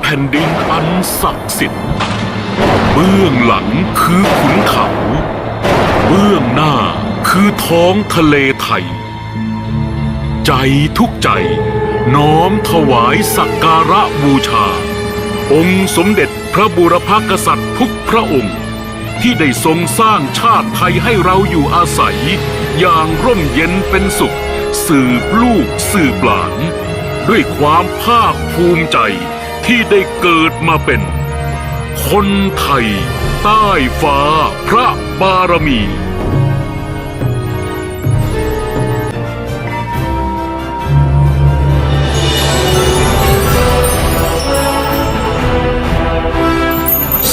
แผ่นดินอันศักดิ์สิทธิ์เบื้องหลังคือขุนเขา เบื้องหน้าคือท้องทะเลไทย ใจทุกใจ น้อมถวายสักการะบูชา องค์สมเด็จพระบุรพกษัตริย์ทุกพระองค์ ที่ได้ทรงสร้างชาติไทยให้เราอยู่อาศัย อย่างร่มเย็นเป็นสุข สืบลูกสืบหลาน ด้วยความภาคภูมิใจ ที่ได้เกิดมาเป็น คนไทย ใต้ฟ้าพระบารมี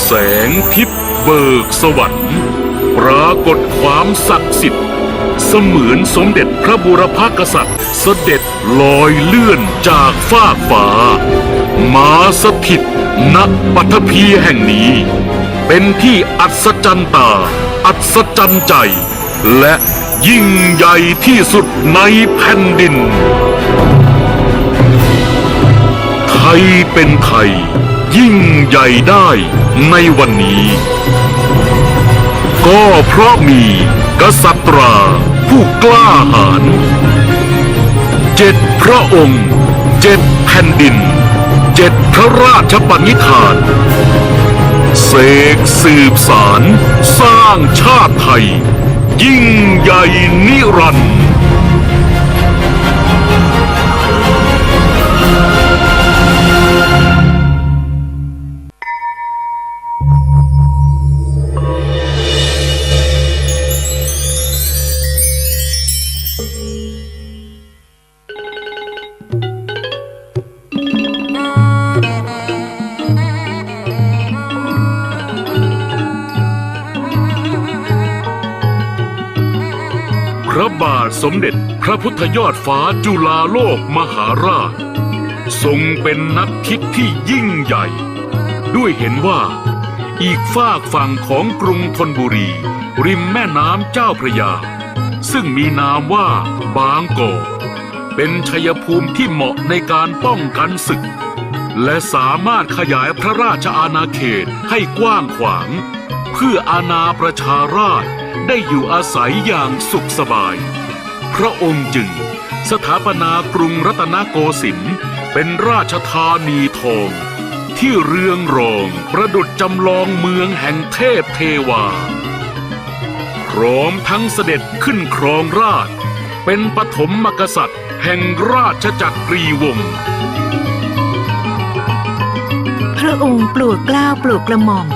แสงทิพย์เบิกสวรรค์ปรากฏความศักดิ์สิทธิ์ เสมือนสมเด็จพระบุรพกษัตริย์ เสด็จลอยเลื่อนจากฟากฟ้า มาสถิตณปัทภีแห่งนี้ เป็นที่อัศจรรย์ตา อัศจรรย์ใจ และยิ่งใหญ่ที่สุดในแผ่นดิน ไทยเป็นไทย ยิ่งใหญ่ได้ในวันนี้ ก็เพราะมีกษัตราผู้กล้าหาญเจ็ดพระองค์ เจ็ดแผ่นดิน เจ็ดพระราชปณิธานเสกสืบสาร สร้างชาติไทย ยิ่งใหญ่นิรันดร์ บาทสมเด็จพระพุทธยอดฟ้าจุฬาโลกมหาราช ทรงเป็นนักคิดที่ยิ่งใหญ่ ด้วยเห็นว่าอีกฝากฝั่งของกรุงธนบุรี ริมแม่น้ำเจ้าพระยา ซึ่งมีนามว่าบางกอกเป็นชัยภูมิที่เหมาะในการป้องกันศึก และสามารถขยายพระราชอาณาเขตให้กว้างขวาง เพื่ออาณาประชาราช ได้อยู่อาศัยอย่างสุขสบาย พระองค์จึง สถาปนากรุงรัตนโกสินทร์เป็นราชธานีทอง ที่เรืองรองประดุจจำลองเมืองแห่งเทพเทวา พร้อมทั้งเสด็จขึ้นครองราช เป็นปฐมมกษัตริย์ แห่งราชจักรีวงศ์พระองค์โปรดเกล้าโปรดกระหม่อม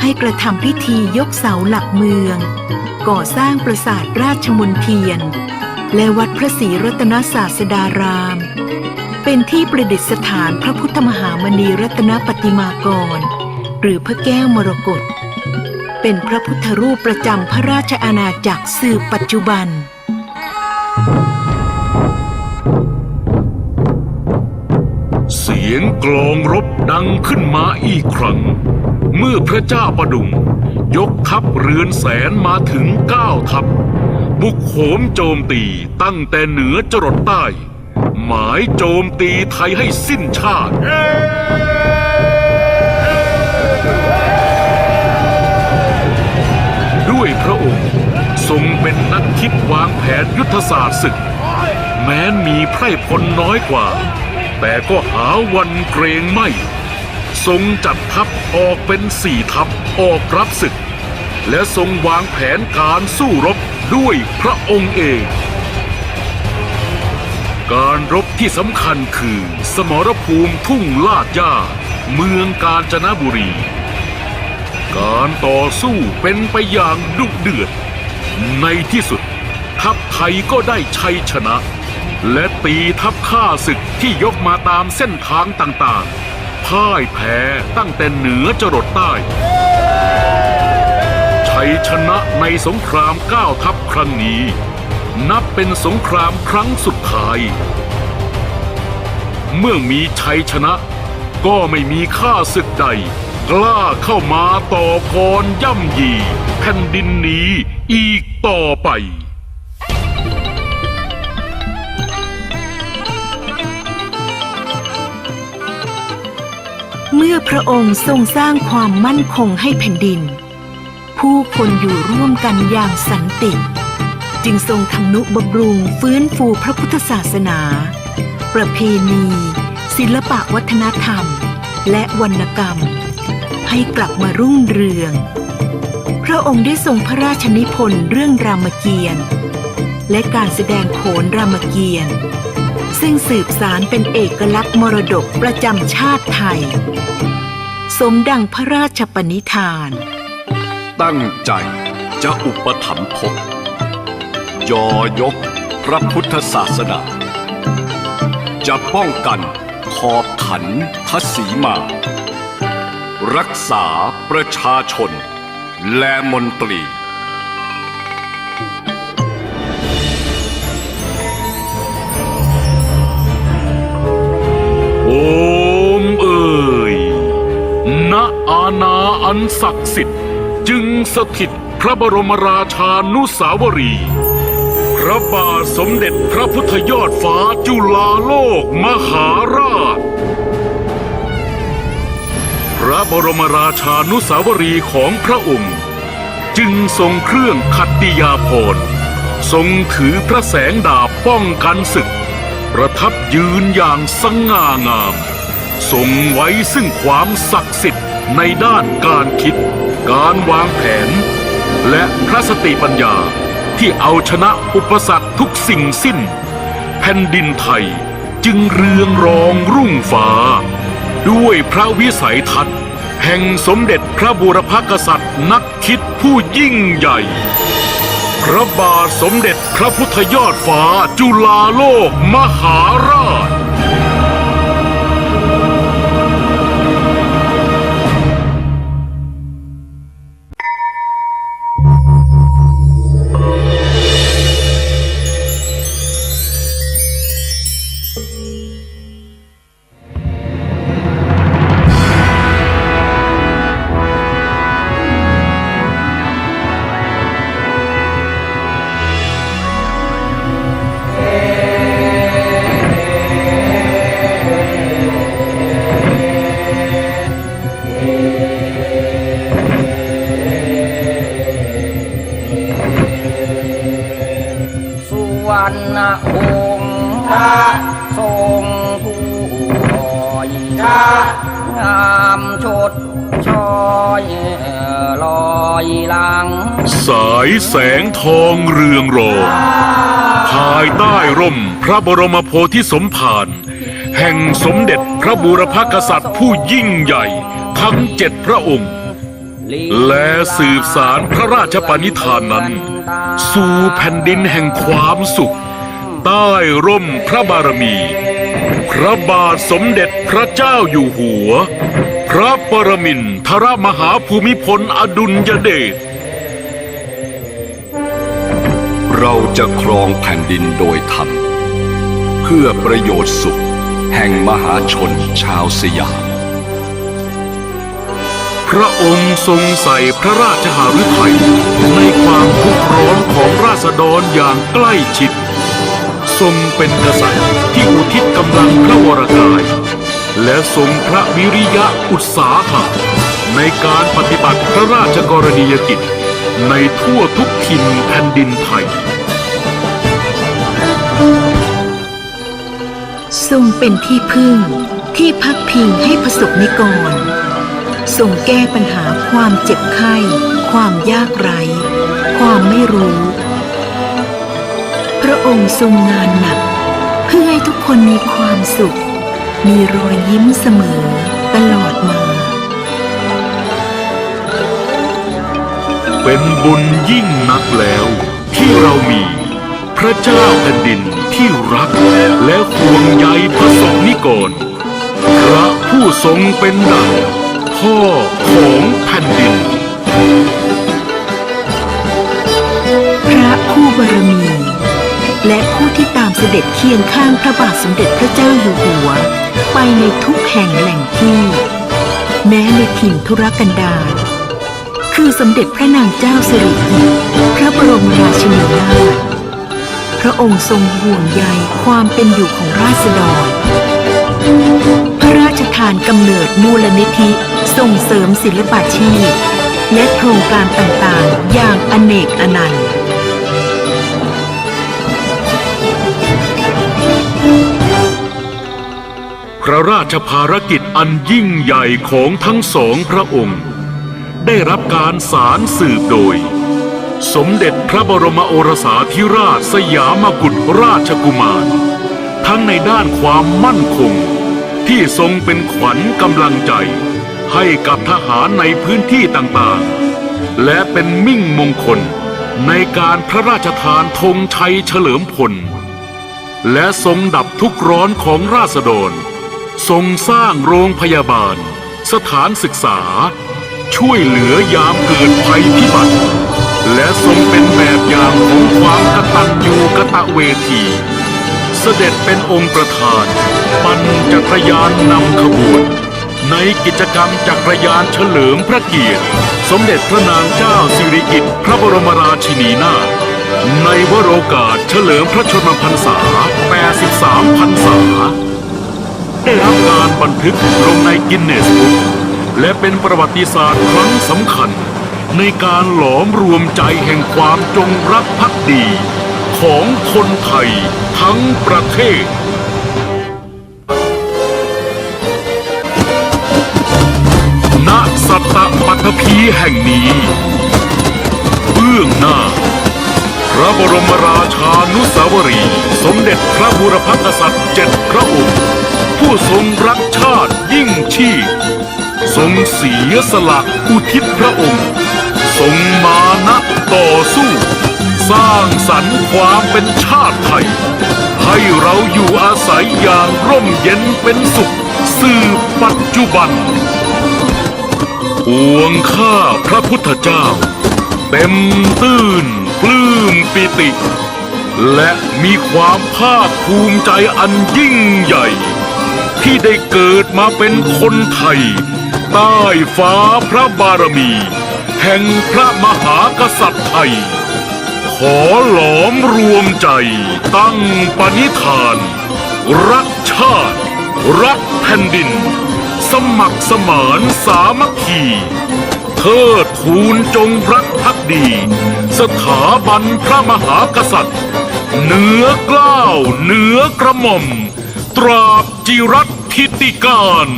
ให้กระทำพิธียกเสาหลักเมือง ก่อสร้างปราสาทราชมนเทียน และวัดพระศรีรัตนศาสดาราม เป็นที่ประดิษฐานพระพุทธมหามณีรัตนปฏิมากร หรือพระแก้วมรกตเป็นพระพุทธรูปประจำพระราชอาณาจักรสืบปัจจุบันเสียงกลองรบดังขึ้นมาอีกครั้ง เมื่อพระเจ้าประดุง ยกทัพเรือนแสนมาถึงเก้าทัพ บุกโหมโจมตีตั้งแต่เหนือจรดใต้ หมายโจมตีไทยให้สิ้นชาติด้วยพระองค์ทรงเป็นนักคิดวางแผนยุทธศาสตร์ศึก แม้นมีไพร่พลน้อยกว่า แต่ก็หาวันเกรงไม่ ทรงจัดทัพออกเป็นสี่ทัพออกรับศึก และทรงวางแผนการสู้รบด้วยพระองค์เอง การรบที่สำคัญคือ สมรภูมิทุ่งลาดย่า เมืองกาญจนบุรี การต่อสู้เป็นไปอย่างดุเดือด ในที่สุด ทัพไทยก็ได้ชัยชนะ และตีทัพข้าศึกที่ยกมาตามเส้นทางต่างๆ พ่ายแพ้ตั้งแต่เหนือจรดใต้ชัยชนะในสงครามก้าวทัพครั้งนี้ นับเป็นสงครามครั้งสุดท้าย เมื่อมีชัยชนะ ก็ไม่มีข้าศึกใด กล้าเข้ามาต่อกรย่ำยีแผ่นดินนี้อีกต่อไป เมื่อพระองค์ทรงสร้างความมั่นคงให้แผ่นดิน ผู้คนอยู่ร่วมกันอย่างสันติ จึงทรงทำนุบำรุงฟื้นฟูพระพุทธศาสนา ประเพณี ศิลปะวัฒนธรรม และวรรณกรรม ให้กลับมารุ่งเรือง พระองค์ได้ทรงพระราชนิพนธ์เรื่องรามเกียรติ์และการแสดงโขนรามเกียรติ์ ซึ่งสืบสารเป็นเอกลักษณ์มรดกประจำชาติไทย สมดังพระราชปณิธาน ตั้งใจจะอุปถัมภกยอยกพระพุทธศาสนา จะป้องกันขอบขันทศีมา รักษาประชาชนและมนตรี อาณาอันศักดิ์สิทธิ์ จึงสถิตพระบรมราชานุสาวรี พระบาทสมเด็จพระพุทธยอดฟ้าจุฬาโลกมหาราช พระบรมราชานุสาวรีของพระองค์ จึงทรงเครื่องขัตติยาภรทรงถือพระแสงดาบป้องกันศึก ประทับยืนอย่างสง่างาม ทรงไว้ซึ่งความศักดิ์สิทธิ์ ในด้านการคิด การวางแผน และพระสติปัญญาที่เอาชนะอุปสรรคทุกสิ่งสิ้น แผ่นดินไทยจึงเรืองรองรุ่งฟ้า ด้วยพระวิสัยทัศน์แห่งสมเด็จพระบูรพกษัตริย์นักคิดผู้ยิ่งใหญ่ พระบาทสมเด็จพระพุทธยอดฟ้าจุฬาโลกมหาราช รณองค์พระทรงผู้คอยงามชดชอยลอยลัง สายแสงทองเรืองรองภายใต้ร่มพระบรมโพธิสมภารแห่งสมเด็จพระบูรพกษัตริย์ผู้ยิ่งใหญ่ทั้งเจ็ดพระองค์ และสืบสารพระราชปณิธานนั้น สู่แผ่นดินแห่งความสุข ใต้ร่มพระบารมี พระบาทสมเด็จพระเจ้าอยู่หัว พระปรมินทรมหาภูมิพลอดุลยเดชเราจะครองแผ่นดินโดยธรรม เพื่อประโยชน์สุข แห่งมหาชนชาวสยาม พระองค์ทรงใส่พระราชหฤทัยในความทุกข์ร้อนของราษฎรอย่างใกล้ชิด ทรงเป็นกษัตริย์ที่อุทิศกำลังพระวรกาย และทรงพระวิริยะอุตสาหะในการปฏิบัติพระราชกรณียกิจ ในทั่วทุกถิ่นแผ่นดินไทย ทรงเป็นที่พึ่งที่พักพิงให้ประสบนิกร ทรงแก้ปัญหาความเจ็บไข้ ความยากไร้ ความไม่รู้ พระองค์ทรงงานหนัก เพื่อให้ทุกคนมีความสุข มีรอยยิ้มเสมอตลอดมา เป็นบุญยิ่งนักแล้ว ที่เรามี พระเจ้าแผ่นดินที่รักและห่วงใยประสบนิกรพระผู้ทรงเป็นดั่ง พ่อของแผ่นดิน พระผู้บารมี และผู้ที่ตามเสด็จเคียงข้างพระบาทสมเด็จพระเจ้าอยู่หัว ไปในทุกแห่งแหล่งที่ แม้ในถิ่นธุรกันดารคือสมเด็จพระนางเจ้าสิริกิติ์พระบรมราชินีนาถพระองค์ทรงห่วงใยความเป็นอยู่ของราษฎร พระราชทานกำเนิดมูลนิธิ ส่งเสริมศิลปาชีพ และโครงการต่างๆ อย่างอเนกอนันต์พระราชภารกิจอันยิ่งใหญ่ของทั้งสองพระองค์ ได้รับการสารสืบโดย สมเด็จพระบรมโอรสาธิราชสยามกุฎราชกุมาร ทั้งในด้านความมั่นคง ที่ทรงเป็นขวัญกำลังใจ ให้กับทหารในพื้นที่ต่างๆ และเป็นมิ่งมงคลในการพระราชทานธงชัยเฉลิมพล และทรงดับทุกร้อนของราษฎร ทรงสร้างโรงพยาบาล สถานศึกษา ช่วยเหลือยามเกิดภัยพิบัติ และทรงเป็นแบบอย่างของความกตัญญูกตเวที เสด็จเป็นองค์ประธาน ปันจักรยานนำขบวน ในกิจกรรมจักรยานเฉลิมพระเกียรติ สมเด็จพระนางเจ้าสิริกิติ์พระบรมราชินีนาถในวโรกาสเฉลิมพระชนมพรรษา 83 พรรษา ได้รับการบันทึกลงในกินเนสบุ๊กและเป็นประวัติศาสตร์ครั้งสำคัญ ในการหลอมรวมใจแห่งความจงรักภักดี ของคนไทยทั้งประเทศ สัตตปัทภีแห่งนี้ เบื้องหน้า พระบรมราชานุสาวรี สมเด็จพระบูรพกษัตริย์เจ็ดพระองค์ ผู้ทรงรักชาติยิ่งชีพทรงเสียสละอุทิศพระองค์ ทรงมานะต่อสู้ สร้างสรรค์ความเป็นชาติไทย ให้เราอยู่อาศัยอย่างร่มเย็นเป็นสุข สืบปัจจุบัน ห่วงข้าพระพุทธเจ้า เต็มตื้นปลื้มปิติ และมีความภาคภูมิใจอันยิ่งใหญ่ ที่ได้เกิดมาเป็นคนไทย ใต้ฟ้าพระบารมี แห่งพระมหากษัตริย์ไทย ขอหลอมรวมใจตั้งปณิธาน รักชาติ รักแผ่นดิน สมัครสมานสามัคคีเทิดทูนจงรักภักดี สถาบันพระมหากษัตริย์เหนือกล้าวเหนือกระหม่อม ตราบจิรัตทิติการ